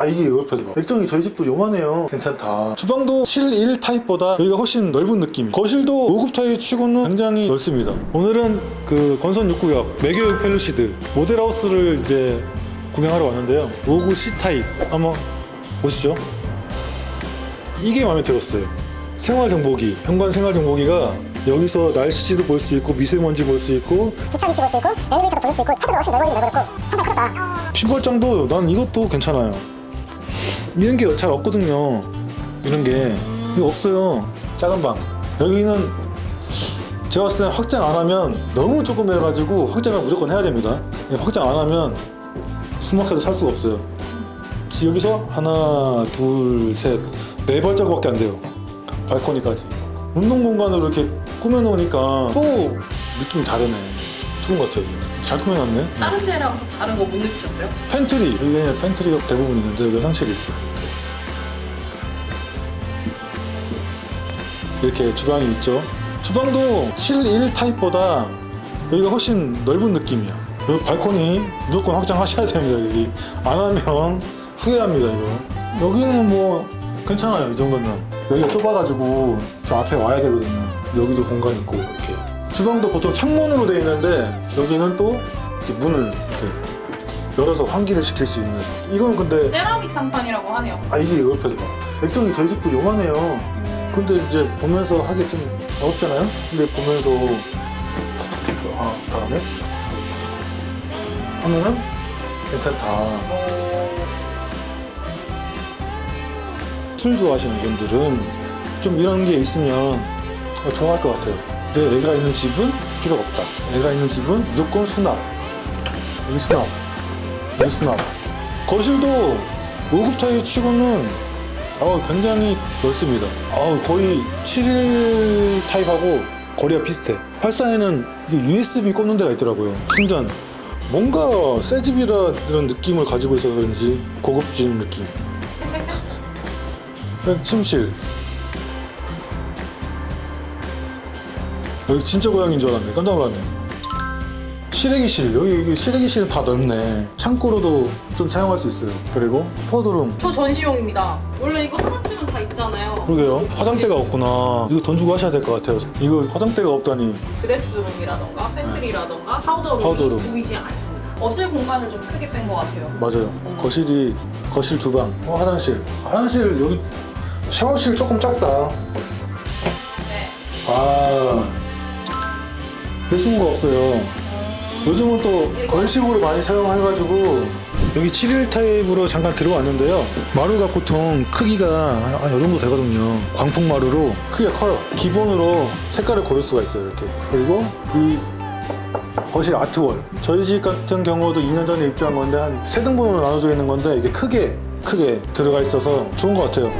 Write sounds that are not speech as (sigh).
아 이게 에어패드 봐 액정이 저희 집도 요만해요. 괜찮다. 주방도 7.1 타입보다 여기가 훨씬 넓은 느낌이 거실도 5급 타입 치고는 굉장히 넓습니다. 오늘은 그 건선 6구역 매교육 펠루시드 모델하우스를 이제 구경하러 왔는데요. 5구 C 타입 한번 보시죠. 이게 마음에 들었어요. 생활 정보기. 현관 생활 정보기가 여기서 날씨도 볼 수 있고 미세먼지 볼 수 있고 주차 위치 볼 수 있고 엘리베이터도 볼 수 있고 카드도 훨씬 넓어지긴 넓어졌고. 상당히 커졌다. 신발장도 난 이것도 괜찮아요. 이런 게 잘 없거든요. 이런 게 이거 없어요. 작은 방. 여기는 제가 봤을 때는 확장 안 하면 너무 조금 해가지고 확장을 무조건 해야 됩니다. 예, 확장 안 하면 숨막혀서 살 수가 없어요. 지- 여기서 하나, 둘, 셋, 네 발자국밖에 안 돼요. 발코니까지. 운동 공간으로 이렇게 꾸며놓으니까 또 느낌이 다르네. 좋은 것 같아요. 잘 꾸며놨네. 다른 데랑 좀 다른 거 못 느끼셨어요? 팬트리 여기는 팬트리가 대부분 있는데 여기 화장실이 있어. 이렇게. 이렇게 주방이 있죠. 주방도 7.1 타입보다 여기가 훨씬 넓은 느낌이야. 여기 발코니 무조건 확장하셔야 됩니다 여기. 안 하면 후회합니다 이거. 여기는 뭐 괜찮아요 이 정도면. 여기가 좁아가지고 저 앞에 와야 되거든요. 여기도 공간 있고 이렇게 주방도 보통 창문으로 되어 있는데 여기는 또 이렇게 문을 이렇게 열어서 환기를 시킬 수 있는. 이건 근데 세라믹 상판이라고 하네요. 아 이게 봐. 액정이 저희 집도 요만해요. 근데 이제 보면서 하기 좀 어렵잖아요? 근데 보면서 아 다음에 하면은 괜찮다. 술 좋아하시는 분들은 좀 이런 게 있으면 어, 좋아할 것 같아요 근데 애가 있는 집은 필요가 없다. 애가 있는 집은 무조건 수납. 여기 수납. 여기 수납. 거실도 5급 타입 치고는 어, 굉장히 넓습니다. 어, 거의 7일 타입하고 거리가 비슷해. 84에는 USB 꽂는 데가 있더라고요. 충전. 뭔가 새 집이라 이런 느낌을 가지고 있어서 그런지 고급진 느낌. (laughs) 침실 여기 진짜 고양이인 줄 알았네. 깜짝 놀랐네. 실외기실. 여기, 여기 실외기실은 다 넓네. 창고로도 좀 사용할 수 있어요. 그리고 포드룸. 저 전시용입니다. 원래 이거 하나쯤은 다 있잖아요. 그러게요. 화장대가 없구나. 이거 돈 주고 하셔야 될 것 같아요. 이거 화장대가 없다니. 드레스룸이라던가 팬트리라던가 파우더룸이 파우더룸. 보이지 않습니다. 거실 공간을 좀 크게 뺀 것 같아요. 맞아요. 거실이 거실 주방. 어, 화장실. 화장실 여기 샤워실 조금 작다. 네. 아 배수구가 없어요. 요즘은 또 건식으로 많이 사용해가지고 여기 7일 타입으로 잠깐 들어왔는데요. 마루가 보통 크기가 한 이 정도 되거든요. 광폭 마루로 크기가 커요. 기본으로 색깔을 고를 수가 있어요 이렇게. 그리고 이 거실 아트월. 저희 집 같은 경우도 2년 전에 입주한 건데 한 세 등분으로 나눠져 있는 건데 이게 크게 크게 들어가 있어서 좋은 것 같아요